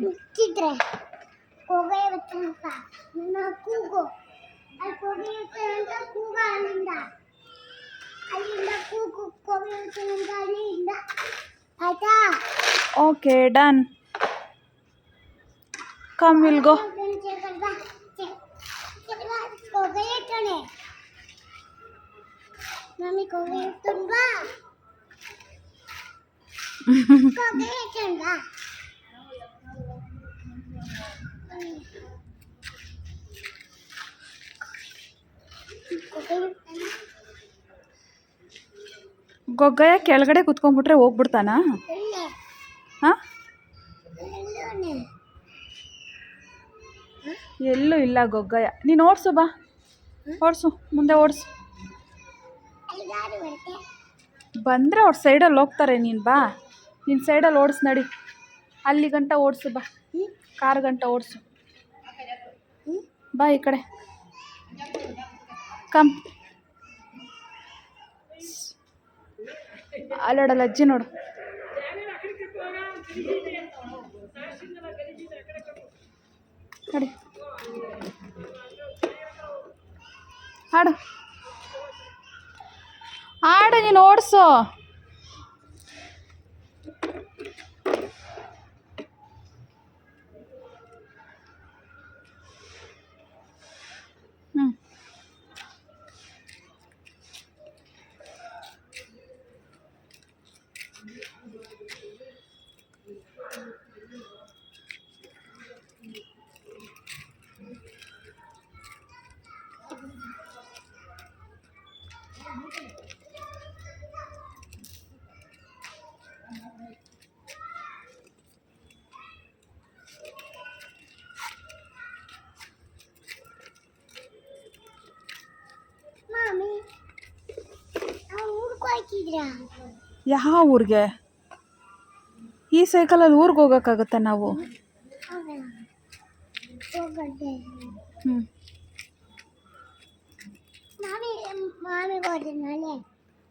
ಮುಚ್ಚಿದ್ರೆ ಕೊಗೆಯುತ್ತೆ ಅಂತ ನನ್ನ ಕೂಗು ಅಲ್ಲಿ ಕೊಗೆಯುತ್ತೆ ಅಂತ ಕೂಗ ಅಲ್ಲಿಂದ ಅಲ್ಲಿಂದ ಕೂಗು ಕೊಗೆಯುತ್ತೆ ಅಂತ ಅಲ್ಲಿಂದ ಆಯ್ತಾ okay done come will go ಕೊಗೆಯುತ್ತಾನೆ mummy ಕೊಗೆಯುತ್ತುಂಬಾ ಕೊಗೆಯುತ್ತುಂಬಾ ಕೊಗೆಯುತ್ತಾನೆ Goggayya ಕೆಳಗಡೆ ಕುತ್ಕೊಂಡ್ಬಿಟ್ರೆ ಹೋಗ್ಬಿಡ್ತಾನ? ಹಾಂ? ಎಲ್ಲೂ ಇಲ್ಲ ಗೊಗ್ಗಯ್ಯ. ನೀನು ಓಡಿಸು ಬಾ. ಓಡಿಸು, ಮುಂದೆ ಓಡಿಸು. ಬಂದರೆ ಅವ್ರ ಸೈಡಲ್ಲಿ ಹೋಗ್ತಾರೆ ನೀನು ಬಾ. ನಿನ್ನ ಸೈಡಲ್ಲಿ ಓಡಿಸ್ ನಡಿ. ಅಲ್ಲಿ ಗಂಟ ಓಡಿಸು ಬಾ? ಕಾರ್ ಗಂಟ ಓಡಿಸು? ಬಾ ಈ ಕಡೆ. ಕಮ್ ಅಲ್ಲೋಡಲ್ಲ ಅಜ್ಜಿ ನೋಡು. ನೋಡಿ ಹಾಡು. ಹಾಡು ನೀನು ಓಡಿಸು ಹ್ಞೂ ಮಾಮಿ ನಾವು ಊರ್ಗ್ ಹೋಯ್ತಿದ್ರಾ ಯಾವ ಊರಿಗೆ? ಈ ಸೈಕಲಲ್ಲಿ ಊರಿಗೆ ಹೋಗೋಕ್ಕಾಗತ್ತಾ ನಾವು? ಹ್ಞೂ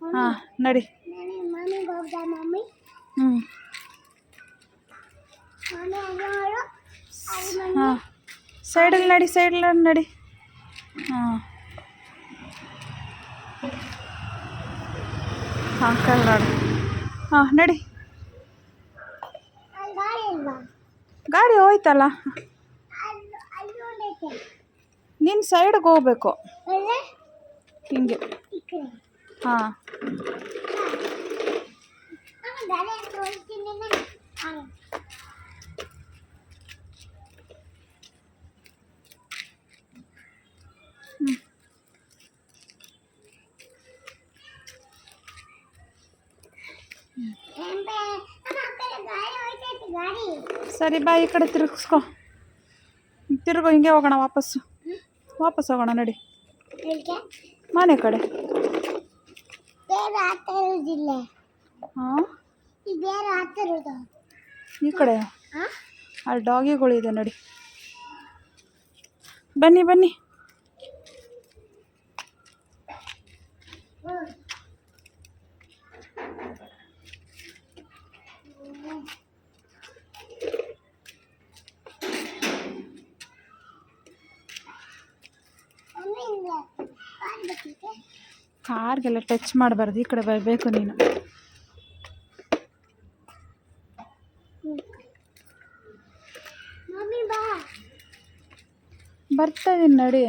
ಹಾಂ, ನಡಿ. ಹ್ಞೂ ಹಾಂ. ಸೈಡಲ್ಲಿ ನಡಿ ಸೈಡಲ್ಲಿ ನಡಿ. ಹಾಂ. ಹಾಂ ಕಲ್ನಾಡು ಹಾಂ ನಡಿ. ಗಾಡಿ ಹೋಯ್ತಲ್ಲ? ನಿನ್ನ ಸೈಡ್ಗೆ ಹೋಗ್ಬೇಕು. ಹಿಂಗೆ. ಹಾಂ. ಸರಿ ಬಾ ಈ ಕಡೆ ತಿರುಗಿಸ್ಕೊ. ತಿರುಗು ಹಿಂಗೆ ಹೋಗೋಣ ವಾಪಸ್ಸು ವಾಪಸ್ ಹೋಗೋಣ ನಡಿ. ಮನೆ ಕಡೆ. ಹಾಂ ಈ ಕಡೆ? ಹಾಂ ಡಾಗಿಗಳು ಇದೆ ನಡಿ. ಬನ್ನಿ ಬನ್ನಿ. ಕಾರ್ಗೆಲ್ಲ ಟಚ್ ಮಾಡಬಾರ್ದು ಈ ಕಡೆ ಬರಬೇಕು ನೀನು. ಬರ್ತಾ ಇದ್ದೀನಿ ನೋಡಿ.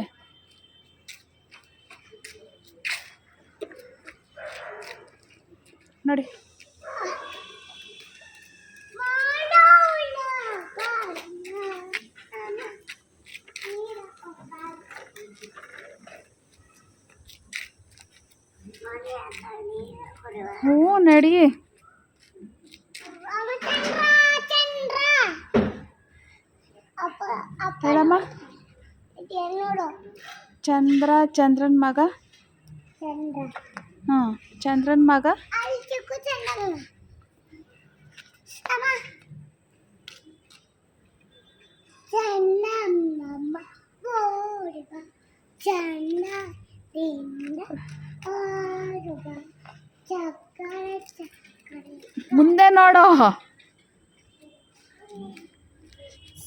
ಹ್ಞೂ ನಡಿ. ಹೇಳಮ್ಮ. ಚಂದ್ರ ಚಂದ್ರನ ಮಗ? ಹ್ಞೂ ಚಂದ್ರನ ಮಗ? ಮುಂದೆ ನೋಡು.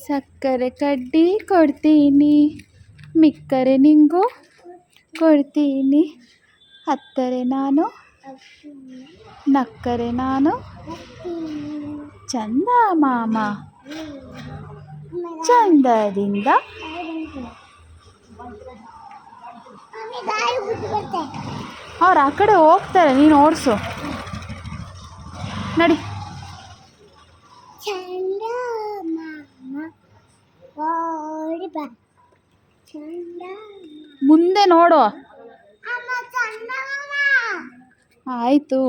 ಸಕ್ಕರೆ ಕಡ್ಡಿ ಕೊಡ್ತೀನಿ, ಮಿಕ್ಕರೆ ನಿಂಗೂ ಕೊಡ್ತೀನಿ, ಹತ್ತರೆ ನಾನು, ನಕ್ಕರೆ ನಾನು. ಚಂದ ಮಾಮ. ಚಂದದಿಂದ. ಅವ್ರು ಆ ಕಡೆ ಹೋಗ್ತಾರೆ, ನೀನು ಓಡಿಸು. ನಡಿ. ಮುಂದೆ ನೋಡು. ಆಯಿತು.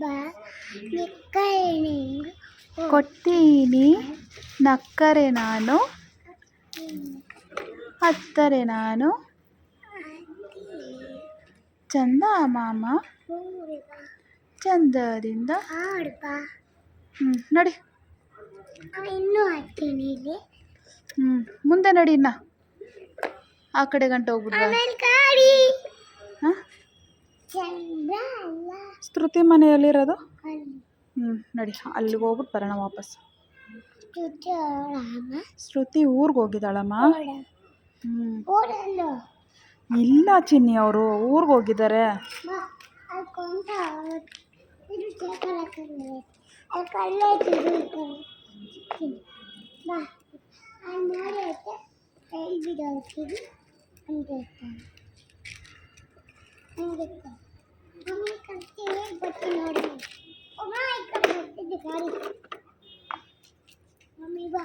ಬಾ ನಿಕ್ಕಣಿ ಕೊಡ್ತೀನಿ. ನಕ್ಕರೆ ನಾನು. ಹತ್ತರೆ ನಾನು. ಚಂದ ಮಾಮ. ಚಂದದಿಂದ. ಹ್ಞೂ ನಡಿ. ಇನ್ನು ಹಾಕ್ತೀನಿ ಇಲ್ಲಿ. ಹ್ಞೂ ಮುಂದೆ ನಡಿ ಇನ್ನ. ಆ ಕಡೆ ಗಂಟೆ ಹೋಗ್ಬಿಡ್ವಾ. ಸ್ತೃತಿ ಮನೆಯಲ್ಲಿರೋದು? ಹ್ಞೂ ನಡಿ. ಅಲ್ಲಿಗೆ ಹೋಗ್ಬಿಟ್ಟು ಬರೋಣ ವಾಪಸ್. ಶ್ರುತಿ ಊರಿಗೆ ಹೋಗಿದ್ದಾಳಮ್ಮ? ಹ್ಞೂ ಇಲ್ಲ ಚಿನ್ನಿ ಅವರು ಊರಿಗೆ ಹೋಗಿದ್ದಾರೆ. ನೋಡಿ. ಒಬ್ಬ ಈ ಕಡೆ ಬರ್ತಿದ್ದೆ ಗಾಡಿ ಮಮ್ಮಿ ಬಾ